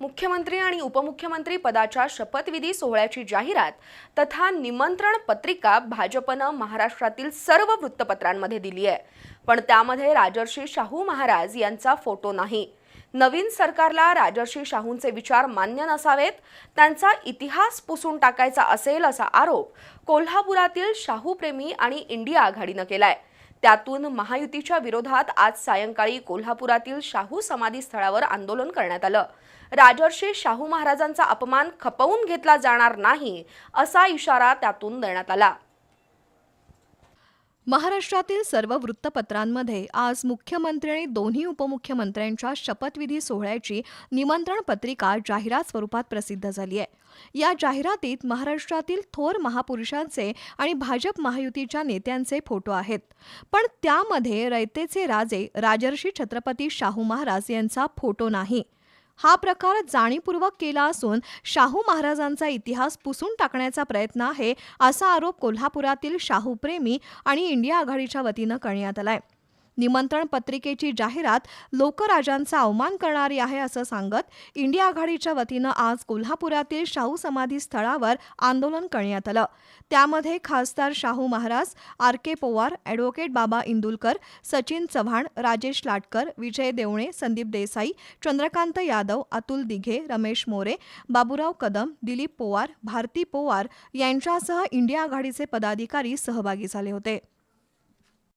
मुख्यमंत्री आणि उपमुख्यमंत्री पदाच्या शपथविधी सोहळ्याची जाहिरात तथा निमंत्रण पत्रिका भाजपनं महाराष्ट्रातील सर्व वृत्तपत्रांमध्ये दिली आहे. पण त्यामध्ये राजर्षी शाहू महाराज यांचा फोटो नाही. नवीन सरकारला राजर्षी शाहूंचे विचार मान्य नसावेत त्यांचा इतिहास पुसून टाकायचा असेल असा आरोप कोल्हापुरातील शाहूप्रेमी आणि इंडिया आघाडीनं केलाय. त्यातून महायुतीच्या विरोधात आज सायंकाळी कोल्हापुरातील शाहू समाधी स्थळावर आंदोलन करण्यात आलं. राजर्षी शाहू महाराजांचा अपमान खपवून घेतला जाणार नाही असा इशारा त्यातून देण्यात आला. महाराष्ट्रातील सर्व वृत्तपत्रांमध्ये आज मुख्यमंत्री आणि दोन्ही उपमुख्यमंत्र्यांच्या शपथविधी सोहळ्याची निमंत्रण पत्रिका जाहिरात स्वरूपात प्रसिद्ध झाली आहे. या जाहिरातीत महाराष्ट्रातील थोर महापुरुषांचे आणि भाजप महायुतीच्या नेत्यांचे फोटो आहेत. पण त्यामध्ये रयतेचे राजे राजर्षी छत्रपती शाहू महाराज यांचा फोटो नाही. हा प्रकार जाणीवपूर्वक केला असून शाहू महाराजांचा इतिहास पुसून टाकण्याचा प्रयत्न आहे असा आरोप कोल्हापुरातील शाहूप्रेमी आणि इंडिया आघाडीच्या वतीनं करण्यात आलाय. निमंत्रण पत्रिकेची जाहिरात लोकराजांचा अवमान करणारी आहे असं सांगत इंडिया आघाडीच्या वतीनं आज कोल्हापुरातील शाहू समाधी स्थळावर आंदोलन करण्यात आलं. त्यामध्ये खासदार Shahu Maharaj R K Pawar advocate Baba Indulkar Sachin Chavan Rajesh Latkar विजय देवणे संदीप देसाई चंद्रकांत यादव अतुल दिघे रमेश मोरे बाबूराव कदम दिलीप पोवार भारती पोवार यांच्यासह इंडिया आघाडीचे पदाधिकारी सहभागी झाले होते.